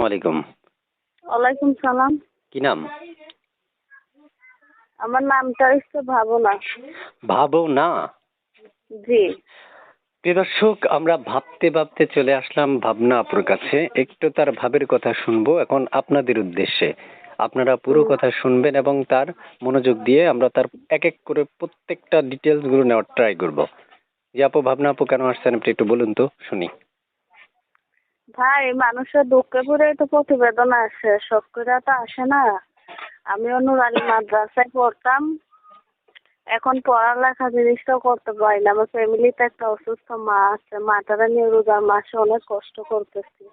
ওয়ালাইকুম ওয়ালাইকুম সালাম। কি নাম? আমার নামটা হচ্ছে ভাবনা। ভাবো না জি। প্রিয় দর্শক আমরা ভাবতে ভাবতে চলে আসলাম ভাবনা আপুর কাছে। একটু তার ভাবের কথা শুনব এখন আপনাদের উদ্দেশ্যে। আপনারা পুরো কথা শুনবেন এবং তার মনোযোগ দিয়ে আমরা তার এক এক করে প্রত্যেকটা ডিটেলসগুলো নেওয়ার ট্রাই করব। যে আপু ভাবনা আপু কেন আসছেন আপনি একটু বলুন তো শুনি। ভাই, মানুষের দুঃখে পড়ে তো প্রতিবেদন আসে। সব তো আসে না। আমিও নুরানি মাদ্রাসায় পড়তাম। এখন পড়ালেখা জিনিসটাও করতে পারি না। আমার ফ্যামিলিতে একটা অসুস্থ মা আছে। মাটারা নিয়ে রোজার মাসে অনেক কষ্ট করতেছি।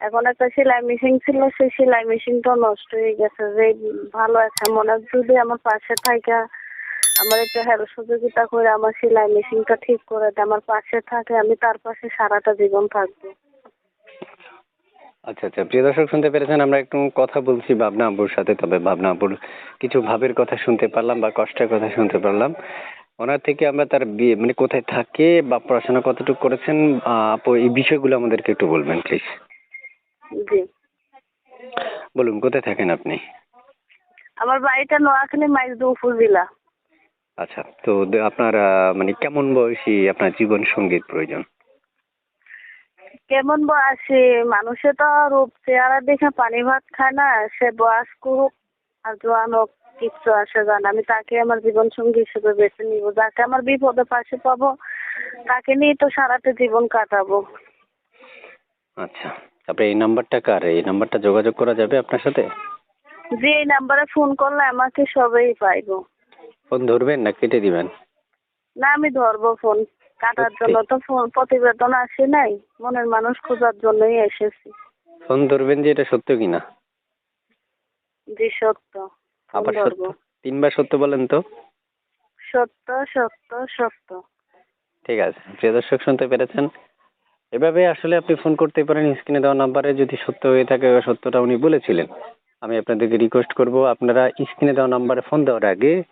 এখন একটা সেলাই মেশিন ছিল, সেই সেলাই মেশিনটাও নষ্ট হয়ে গেছে। যে ভালো একটা মনে যদি আমার পাশে থাকা আমার একটু হেল্প সহযোগিতা করে আমার সেলাই মেশিনটা ঠিক করে দেয়। আমার পাশে থাকে, আমি তার পাশে সারাটা জীবন থাকব। আচ্ছা আচ্ছা। প্রিয় দর্শক শুনতে পেরেছেন আমরা একটু কথা বলছি ভাবনা আপুর সাথে তবে ভাবনা আপুর কিছু ভাবের কথা শুনতে পারলাম বা কষ্টের কথা শুনতে পারলাম। ওনার থেকে আমরা তার বিয়ে মানে কোথায় থাকে বা পড়াশোনা কতটুকু করেছেন আপু এই বিষয়গুলো আমাদেরকে একটু বলবেন প্লিজ জি। বলুন কোথায় থাকেন আপনি? আমার বাড়িটা নোয়াখালী মাইজদু উপজেলা আচ্ছা তো আপনার মানে কেমন বয়সী আপনার জীবন সংগীত প্রয়োজন? কেমন বয়সে? মানুষে তো রূপ চেহারা দেখে পানি ভাত খায় না সে বয়স্ক হোক আর জোয়ান হোক কিচ্ছু আসে জান আমি তাকে আমার জীবন সঙ্গী হিসেবে বেছে নিব। যাকে আমার বিপদে পাশে পাবো তাকে নিয়ে তো সারাটা জীবন কাটাবো। আচ্ছা তারপরে এই নাম্বারটা কার? এই নাম্বারটা যোগাযোগ করা যাবে আপনার সাথে? যে এই নাম্বারে ফোন করলে আমাকে সবাই পাইবো। ফোন ধরবেন না কেটে দিবেন? না আমি ধরবো ফোন। কাটার জন্য তো ফোন প্রতিবেদন আসে নাই। মনের মানুষ খোঁজার জন্যই এসেছি। ফোন ধরবেন যে এটা সত্য কিনা? জি সত্য। আবার সত্য? তিনবার সত্য বলেন তো। সত্য সত্য সত্য। ঠিক আছে। প্রিয় দর্শক শুনতে পেরেছেন? এভাবে আসলে আপনি ফোন করতে পারেন স্ক্রিনে দেওয়া নাম্বারে যদি সত্য হয়ে থাকে সত্যটা উনি বলেছিলেন। আমি আপনাদেরকে রিকোয়েস্ট করব আপনারা স্ক্রিনে দেওয়া নাম্বারে ফোন দেওয়ার আগে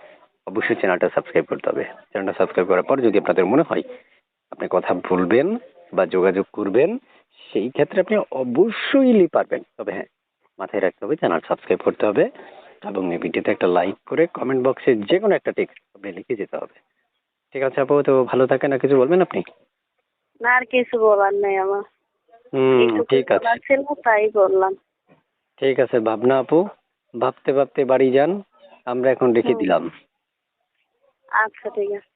অবশ্যই চ্যানেলটা সাবস্ক্রাইব করতে হবে। চ্যানেলটা সাবস্ক্রাইব করার পর যদি আপনাদের মনে হয় আপনি কথা বলবেন বা যোগাযোগ করবেন সেই ক্ষেত্রে আপনি অবশ্যই পারবেন। তবে হ্যাঁ মাথায় রাখতে হবে চ্যানেল সাবস্ক্রাইব করতে হবে এবং এই ভিডিওতে একটা লাইক করে কমেন্ট বক্সে যে কোনো একটা টেক্সট আপনি লিখে যেতে হবে। ঠিক আছে আপু তো ভালো থাকেন আর কিছু বলবেন আপনি? না আর কিছু বলার নেই আমার। হুম ঠিক আছে। ছিল তাই বললাম। ঠিক আছে ভাবনা আপু ভাবতে ভাবতে বাড়ি যান আমরা এখন রেখে দিলাম। আচ্ছা ঠিক আছে